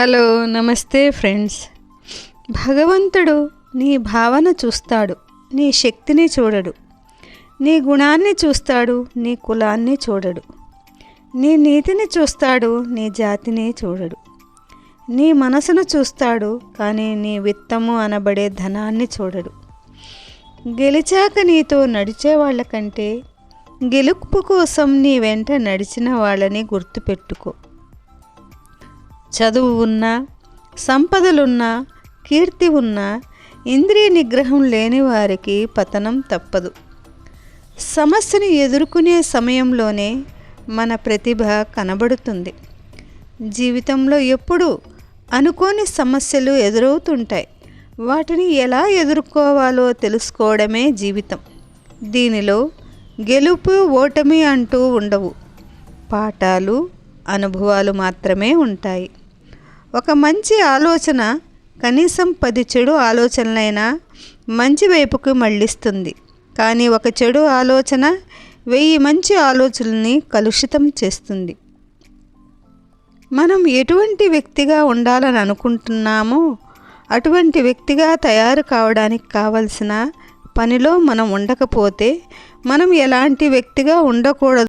Hello నమస్తే friends. భగవంతుడు నీ భావన చూస్తాడు నీ శక్తిని చూడడు. నీ గుణాన్ని చూస్తాడు నీ కులాన్ని చూడడు. నీ నీతిని చూస్తాడు నీ జాతిని చూడడు. నీ మనసును చూస్తాడు కానీ నీ విత్తము అనబడే ధనాన్ని చూడడు. గెలిచాక నీతో నడిచే వాళ్ళకంటే గెలుపు కోసం నీ వెంట నడిచిన వాళ్ళని గుర్తుపెట్టుకో. చదువు ఉన్నా సంపదలున్నా కీర్తి ఉన్నా ఇంద్రియ నిగ్రహం లేని వారికి పతనం తప్పదు. సమస్యను ఎదుర్కొనే సమయంలోనే మన ప్రతిభ కనబడుతుంది. జీవితంలో ఎప్పుడూ అనుకోని సమస్యలు ఎదురవుతుంటాయి. వాటిని ఎలా ఎదుర్కోవాలో తెలుసుకోవడమే జీవితం. దీనిలో గెలుపు ఓటమి అంటూ ఉండవు. పాఠాలు అనుభవాలు మాత్రమే ఉంటాయి. ఒక మంచి ఆలోచన కనీసం పది చెడు ఆలోచనలైనా మంచి వైపుకు మళ్ళిస్తుంది. కానీ ఒక చెడు ఆలోచన వెయ్యి మంచి ఆలోచనల్ని కలుషితం చేస్తుంది. మనం ఎటువంటి వ్యక్తిగా ఉండాలని అనుకుంటున్నామో అటువంటి వ్యక్తిగా తయారు కావడానికి కావలసిన పనిలో మనం ఉండకపోతే మనం ఎలాంటి వ్యక్తిగా ఉండకూడదు.